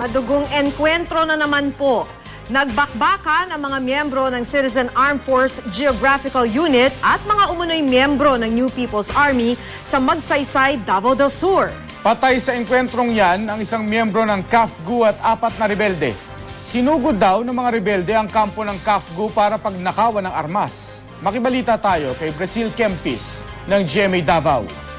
Madugong enkwentro na naman po. Nagbakbakan ang mga miyembro ng Citizen Armed Force Geographical Unit at mga umunoy miyembro ng New People's Army sa Magsaysay, Davao del Sur. Patay sa engkwentrong yan ang isang miyembro ng CAFGU at apat na rebelde. Sinugod daw ng mga rebelde ang kampo ng CAFGU para pagnakawan ng armas. Makibalita tayo kay Brazil Kempis ng GMA Davao.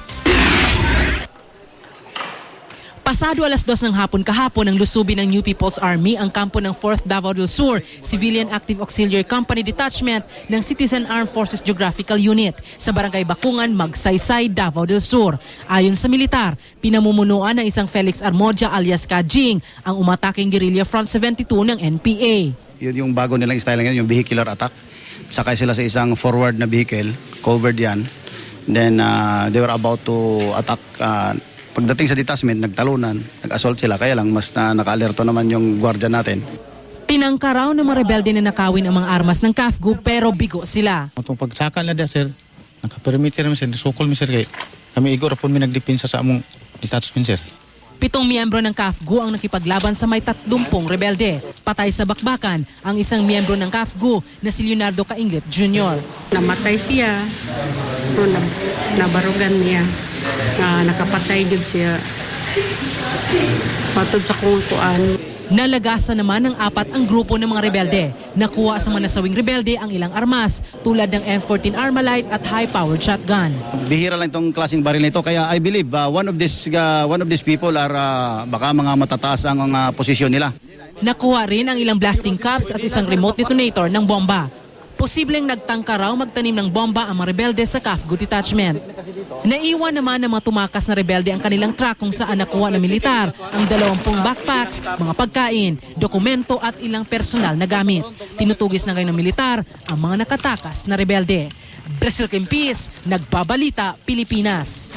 Pasado alas dos ng hapon kahapon ang lusubi ng New People's Army ang kampo ng 4th Davao del Sur Civilian Active Auxiliary Company Detachment ng Citizen Armed Forces Geographical Unit sa Barangay Bakungan, Magsaysay, Davao del Sur. Ayon sa militar, pinamumunuan ng isang Felix Armodia alias Kajing ang umataking guerrilla Front 72 ng NPA. Yun yung bago nilang style ngayon, yung vehicular attack. Sakay sila sa isang forward na vehicle, covered yan. Then uh, they were about to attack. uh, pagdating sa detachment, nagtalunan, nag-assault sila. Kaya lang, mas na naka-alerto naman yung gwardiya natin. Tinangka raw ng mga rebelde na nakawin ang mga armas ng CAFGU pero bigo sila. Atong pagsaka na dia sir, nakapermit naman sir, sukol mi sir kay kami igor rapon mi nagdepensa sa among detachment sir. Pitong miyembro ng CAFGU ang nakipaglaban sa may tatlumpong rebelde. Patay sa bakbakan ang isang miyembro ng CAFGU na si Leonardo Cainglet Jr. namatay siya pero na, nabarugan niya nga nakapatay gid siya patod sa kung kuan Nalagasan naman ng apat ang grupo ng mga rebelde. Nakuha sa mga nasawing rebelde ang ilang armas tulad ng M14 Armalite at high-powered shotgun. Bihira lang itong klaseng baril nito. Kaya I believe uh, one of these uh, one of these people are uh, baka mga matataas ang uh, posisyon nila. Nakuha rin ang ilang blasting caps at isang remote detonator ng bomba. Posibleng nagtangka raw magtanim ng bomba ang mga rebelde sa CAFGU detachment. Naiwan naman ng mga tumakas na rebelde ang kanilang truck kung saan nakuha ng militar ang dalawampung backpacks, mga pagkain, dokumento at ilang personal na gamit. Tinutugis na ngayon ng militar ang mga nakatakas na rebelde. Brazil Kempis, Nagbabalita, Pilipinas.